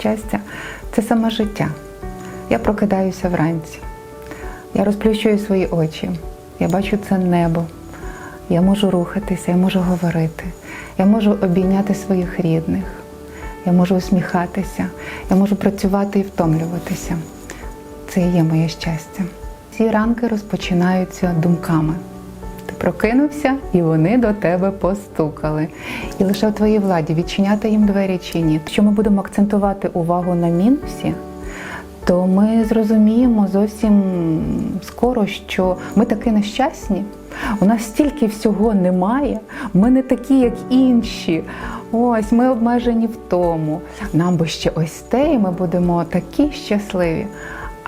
щастя це саме життя. Я прокидаюся вранці, я розплющую свої очі, я бачу це небо, я можу рухатися, я можу говорити, я можу обійняти своїх рідних, я можу усміхатися, я можу працювати і втомлюватися. Це і є моє щастя. Ці ранки розпочинаються думками. Прокинувся, і вони до тебе постукали. І лише в твоїй владі відчиняти їм двері чи ні. Якщо ми будемо акцентувати увагу на мінусі, то ми зрозуміємо зовсім скоро, що ми таки нещасні. У нас стільки всього немає, ми не такі, як інші. Ось ми обмежені в тому. Нам би ще ось те, і ми будемо такі щасливі.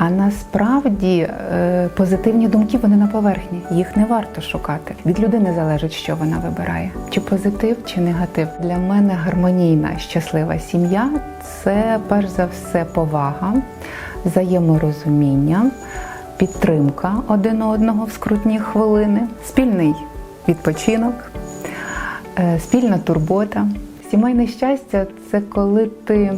А насправді е, позитивні думки вони на поверхні, їх не варто шукати. Від людини залежить, що вона вибирає: чи позитив, чи негатив. Для мене гармонійна щаслива сім'я це перш за все повага, взаєморозуміння, підтримка один одного в скрутні хвилини, спільний відпочинок, е, спільна турбота. Сімейне щастя це коли ти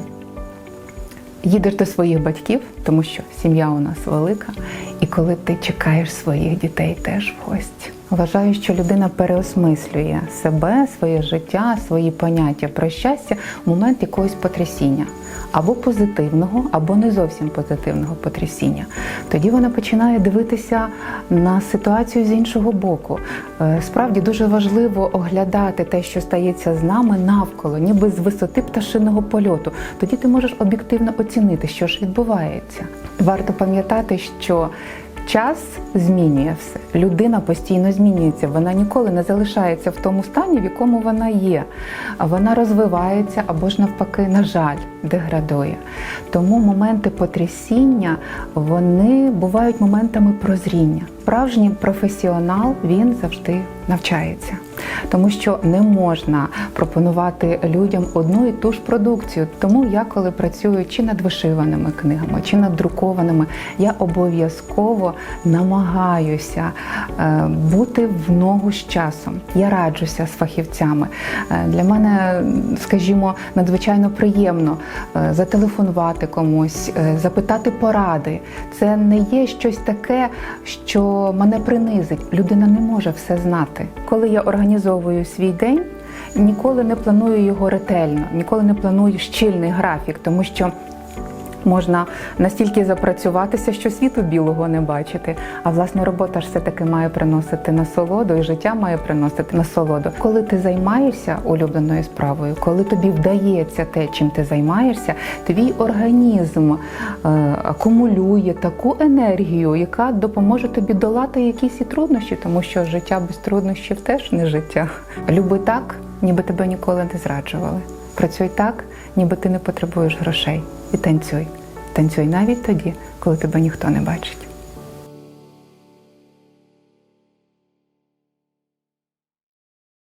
їдеш до своїх батьків, тому що сім'я у нас велика, і коли ти чекаєш своїх дітей теж в гості. Вважаю, що людина переосмислює себе, своє життя, свої поняття про щастя в момент якогось потрясіння. Або позитивного, або не зовсім позитивного потрясіння. Тоді вона починає дивитися на ситуацію з іншого боку. Е, Справді дуже важливо оглядати те, що стається з нами навколо, ніби з висоти пташиного польоту. Тоді ти можеш об'єктивно оцінити, що ж відбувається. Варто пам'ятати, що Час змінює все. Людина постійно змінюється. Вона ніколи не залишається в тому стані, в якому вона є. Вона розвивається або ж навпаки, на жаль, деградує. Тому моменти потрясіння вони бувають моментами прозріння. Справжній професіонал він завжди навчається, тому що не можна пропонувати людям одну і ту ж продукцію. Тому я, коли працюю чи над вишиваними книгами, чи над друкованими, я обов'язково намагаюся е, бути в ногу з часом. Я раджуся з фахівцями. Е, Для мене, скажімо, надзвичайно приємно е, зателефонувати комусь, запитати поради. Це не є щось таке, що мене принизить. Людина не може все знати. Коли я організовую свій день, ніколи не планую його ретельно, ніколи не планую щільний графік, тому що. Можна настільки запрацюватися, що світу білого не бачити. А власне робота ж все-таки має приносити насолоду, і життя має приносити насолоду. Коли ти займаєшся улюбленою справою, коли тобі вдається те, чим ти займаєшся, твій організм е, акумулює таку енергію, яка допоможе тобі долати якісь і труднощі, тому що життя без труднощів теж не життя. Люби так, ніби тебе ніколи не зраджували. Працюй так, ніби ти не потребуєш грошей. І танцюй. Танцюй навіть тоді, коли тебе ніхто не бачить.